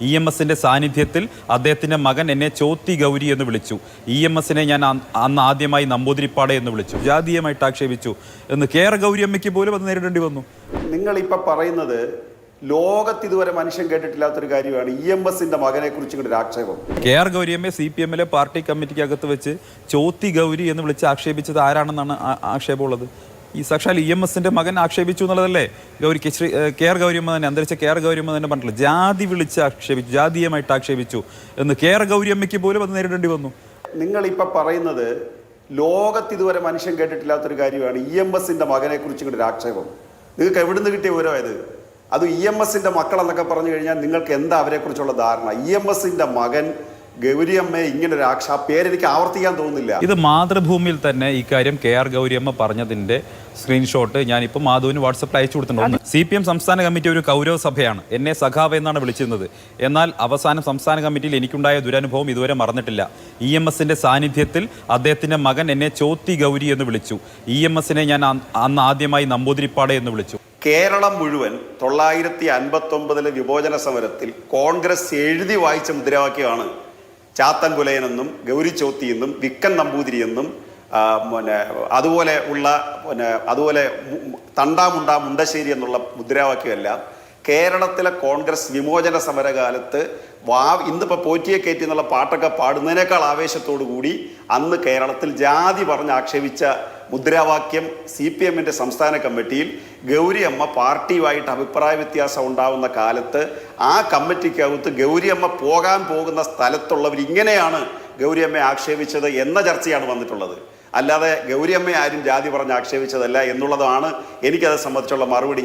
E M എസിന്റെ സാന്നിധ്യത്തിൽ അദ്ദേഹത്തിന്റെ മകൻ എന്നെ ചോത്തി ഗൗരി എന്ന് വിളിച്ചു. ഇ എം എസിനെ ഞാൻ അന്ന് ആദ്യമായി നമ്പൂതിരിപ്പാടെ എന്ന് വിളിച്ചു. ജാതീയമായിട്ട് ആക്ഷേപിച്ചു. എന്ന് കെ ആർ ഗൗരിയമ്മയ്ക്ക് പോലും അത് നേരിടേണ്ടി വന്നു. നിങ്ങളിപ്പോൾ പറയുന്നത് ലോകത്ത് ഇതുവരെ മനുഷ്യൻ കേട്ടിട്ടില്ലാത്തൊരു കാര്യമാണ് ഇ എം എസിന്റെ മകനെ കുറിച്ച് ഇങ്ങോട്ട് ഒരു ആക്ഷേപം. കെ ആർ ഗൗരിയമ്മയെ സി പി എമ്മിലെ പാർട്ടി കമ്മിറ്റിക്കകത്ത് വെച്ച് ചോത്തി ഗൗരി എന്ന് വിളിച്ച് ആക്ഷേപിച്ചത് ആരാണെന്നാണ് ആക്ഷേപമുള്ളത്? ഈ സാക്ഷാൽ ഇ എം എസിന്റെ മകൻ ആക്ഷേപിച്ചു എന്നുള്ളതല്ലേ? ഗൗരി കെശ്രീ ശ്രീ ഏഹ് കെ ആർ ഗൗരിയമ്മ തന്നെ അന്തരിച്ച കെ ആർ ഗൗരിയമ്മ തന്നെ പറഞ്ഞില്ല ജാതി വിളിച്ച് ആക്ഷേപിച്ചു ജാതീയമായിട്ട് ആക്ഷേപിച്ചു എന്ന് കെ ആർ ഗൗരിയമ്മയ്ക്ക് പോലും അത് നേരിടേണ്ടി വന്നു. നിങ്ങൾ ഇപ്പൊ പറയുന്നത് ലോകത്ത് ഇതുവരെ മനുഷ്യൻ കേട്ടിട്ടില്ലാത്തൊരു കാര്യമാണ് ഇ എം എസിന്റെ മകനെ കുറിച്ച് ഇങ്ങോട്ട് ഒരു ആക്ഷേപം. നിങ്ങൾക്ക് എവിടുന്ന് കിട്ടിയ വിവരമായത് അത്? ഇ എം എസിന്റെ മക്കൾ എന്നൊക്കെ പറഞ്ഞു കഴിഞ്ഞാൽ നിങ്ങൾക്ക് എന്താ അവരെ കുറിച്ചുള്ള ധാരണ? ഇ എം എസിന്റെ മകൻ ഗൗരിയമ്മയെ ഇങ്ങനെ ഒരു ആക്ഷ ആ പേരെനിക്ക് ആവർത്തിക്കാൻ തോന്നുന്നില്ല. ഇത് മാതൃഭൂമിയിൽ തന്നെ ഇക്കാര്യം കെ ആർ ഗൗരിയമ്മ പറഞ്ഞതിന്റെ സ്ക്രീൻഷോട്ട് ഞാനിപ്പോൾ മാധുവിന് വാട്സപ്പിൽ അയച്ചു കൊടുത്തിട്ടുണ്ട്. സി പി എം സംസ്ഥാന കമ്മിറ്റി ഒരു കൗരവ സഭയാണ്. എന്നെ സഖാവ് എന്നാണ് വിളിച്ചിരുന്നത്. എന്നാൽ അവസാനം സംസ്ഥാന കമ്മിറ്റിയിൽ എനിക്കുണ്ടായ ദുരനുഭവം ഇതുവരെ മറന്നിട്ടില്ല. ഇ എം എസിന്റെ സാന്നിധ്യത്തിൽ അദ്ദേഹത്തിന്റെ മകൻ എന്നെ ചോത്തി ഗൗരി എന്ന് വിളിച്ചു. ഇ എം എസിനെ ഞാൻ അന്ന് അന്ന് ആദ്യമായി നമ്പൂതിരിപ്പാട് എന്ന് വിളിച്ചു. കേരളം മുഴുവൻ തൊള്ളായിരത്തി അൻപത്തി ഒമ്പതിലെ വിഭോജന സമരത്തിൽ കോൺഗ്രസ് എഴുതി വായിച്ച മുദ്രാവാക്യമാണ് ചാത്തൻ കുലയനെന്നും ഗൗരി ചോത്തി എന്നും വിക്കൻ നമ്പൂതിരി എന്നും പിന്നെ അതുപോലെ ഉള്ള പിന്നെ അതുപോലെ തണ്ടാമുണ്ട മുണ്ടശ്ശേരി എന്നുള്ള മുദ്രാവാക്യമെല്ലാം കേരളത്തിലെ കോൺഗ്രസ് വിമോചന സമരകാലത്ത് വാ ഇന്നിപ്പോൾ പോറ്റിയെ കയറ്റി എന്നുള്ള പാട്ടൊക്കെ പാടുന്നതിനേക്കാൾ ആവേശത്തോടു കൂടി അന്ന് കേരളത്തിൽ ജാതി പറഞ്ഞ് ആക്ഷേപിച്ച മുദ്രാവാക്യം സി പി എമ്മിന്റെ സംസ്ഥാന കമ്മിറ്റിയിൽ ഗൗരിയമ്മ പാർട്ടിയുമായിട്ട് അഭിപ്രായ വ്യത്യാസം ഉണ്ടാവുന്ന കാലത്ത് ആ കമ്മിറ്റിക്കകത്ത് ഗൗരിയമ്മ പോകാൻ പോകുന്ന സ്ഥലത്തുള്ളവർ ഇങ്ങനെയാണ് ഗൗരിയമ്മയെ ആക്ഷേപിച്ചത് എന്ന ചർച്ചയാണ് വന്നിട്ടുള്ളത്. അല്ലാതെ ഗൗരിയമ്മയെ ആരും ജാതി പറഞ്ഞ് ആക്ഷേപിച്ചതല്ല എന്നുള്ളതാണ് എനിക്കത് സംബന്ധിച്ചുള്ള മറുപടി